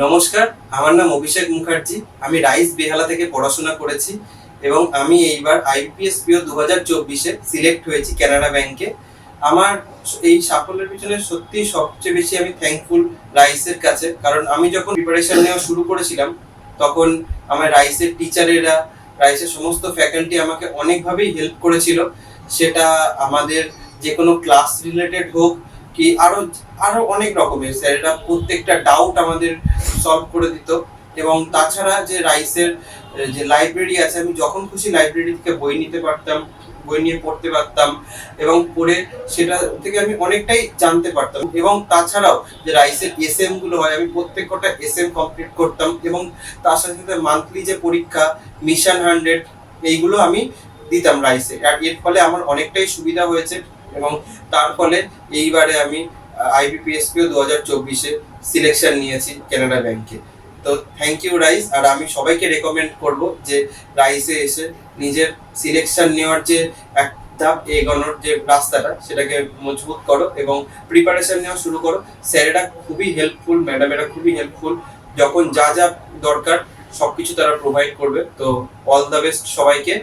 নমস্কার, আমার নাম অভিষেক মুখার্জি। আমি রাইস বেহালা থেকে পড়াশোনা করেছি এবং আমি এইবার আইপিএস পিও দু হাজার চব্বিশে সিলেক্ট হয়েছি কানাডা ব্যাংকে। আমার এই সাফল্যের পিছনে সত্যি সবচেয়ে বেশি আমি থ্যাঙ্কফুল রাইসের কাছে। কারণ আমি যখন প্রিপারেশন নেওয়া শুরু করেছিলাম, তখন আমার রাইসের টিচারেরা রাইসের সমস্ত ফ্যাকাল্টি আমাকে অনেকভাবেই হেল্প করেছিল। সেটা আমাদের যে কোনো ক্লাস রিলেটেড হোক কি আরও আরও অনেক রকমের। স্যারেরা প্রত্যেকটা ডাউট আমাদের সলভ করে দিত। এবং তাছাড়া যে রাইসের যে লাইব্রেরি আছে, আমি যখন খুশি লাইব্রেরি থেকে বই নিতে পারতাম, বই নিয়ে পড়তে পারতাম, এবং পড়ে সেটা থেকে আমি অনেকটাই জানতে পারতাম। এবং তাছাড়াও যে রাইসের এসগুলো হয়, আমি প্রত্যেক কটা এস এম কমপ্লিট করতাম, এবং তার সাথে সাথে মান্থলি যে পরীক্ষা মিশন হান্ড্রেড এইগুলো আমি দিতাম রাইসে আর এর ফলে আমার অনেকটাই সুবিধা হয়েছে। এবং তার ফলে এইবারে আমি আইবিপিএসপিও দু হাজার চব্বিশে সিলেকশন নিয়েছি কানাডা ব্যাংকে তো থ্যাংক ইউ রাইস আর আমি সবাইকে রেকমেন্ড করব যে রাইসে এসে নিজের সিলেকশন নেওয়ার যে এক ধাপ এগোনোর যে রাস্তাটা, সেটাকে মজবুত করো এবং প্রিপারেশন নেওয়া শুরু করো। স্যারেরা খুবই হেল্পফুল ম্যাডামেরা খুবই হেল্পফুল যখন যা যা দরকার, সবকিছু তারা প্রোভাইড করবে। তো অল দ্য বেস্ট সবাইকে।